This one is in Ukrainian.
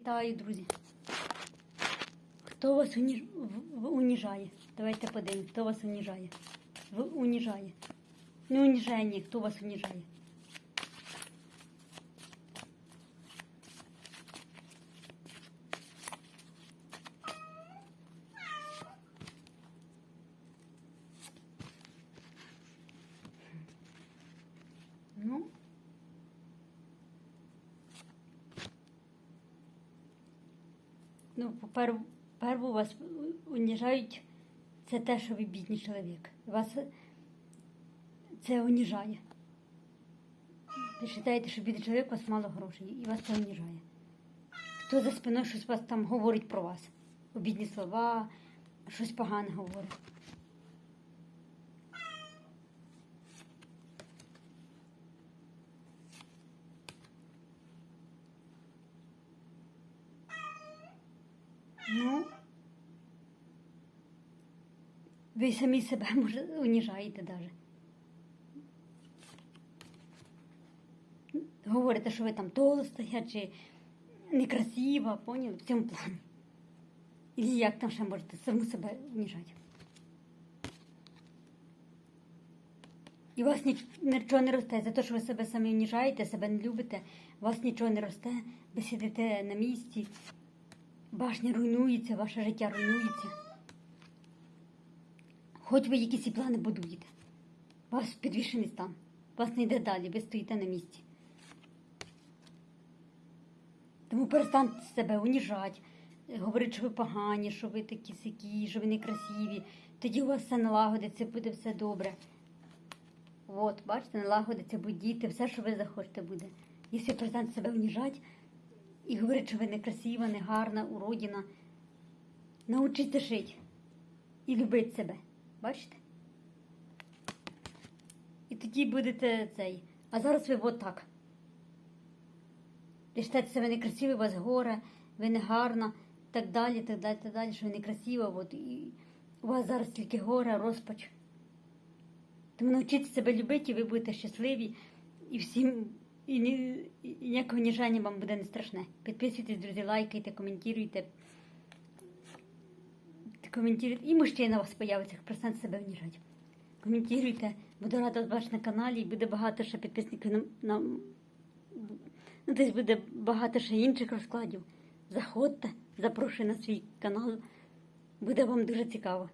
Вітаю, друзі. Хто вас уніж... в- уніжає? Давайте подивимось, хто вас уніжає. В... Уніжає. Не уніжає, хто вас уніжає. Ну, Ну, по-перше, вас уніжають, це те, що ви бідний чоловік. Вас це уніжає. Ви вважаєте, що бідний чоловік у вас мало грошей, і вас це уніжає. Хто за спиною щось вас там говорить про вас? Обідні слова, щось погане говорить. Ну, ви самі себе може уніжаєте навіть. Говорите, що ви там толста чи некрасива, поняли? В цьому плані. І як там ще можете саму себе уніжати? І у вас ніч- нічого не росте. За те, що ви себе самі уніжаєте, себе не любите, у вас нічого не росте, ви сидите на місці, башня руйнується, ваше життя руйнується. Хоч ви якісь і плани будуєте. Вас підвішений стан. Вас не йде далі, ви стоїте на місці. Тому перестаньте себе уніжати, говорити, що ви погані, що ви такі сякі, що ви некрасиві. Тоді у вас все налагодиться, буде все добре. От, бачите, налагодиться, будуть діти, все, що ви захочете, буде. Якщо перестаньте себе уніжати і говорити, що ви некрасива, негарна, уродіна, научіться жити і любити себе. Бачите? І тоді будете цей. А зараз ви от так. Ви вважаєте себе некрасиві, у вас горе, ви не гарна, так далі, так далі, так далі, що ви некрасива, от, і у вас зараз тільки горе, розпач. Тому навчіться себе любити, і ви будете щасливі, і всім, і, ні, і ніякого ніжання вам буде не страшне. Підписуйтесь, друзі, лайкайте, коментуйте. Коментуйте. І мужчина у вас появиться, перестаньте себе уніжати. Коментуйте, буду рада вас на каналі, і буде багато ще підписників на, на Ну, десь буде багато ще інших розкладів. Заходьте, запрошую на свій канал. Буде вам дуже цікаво.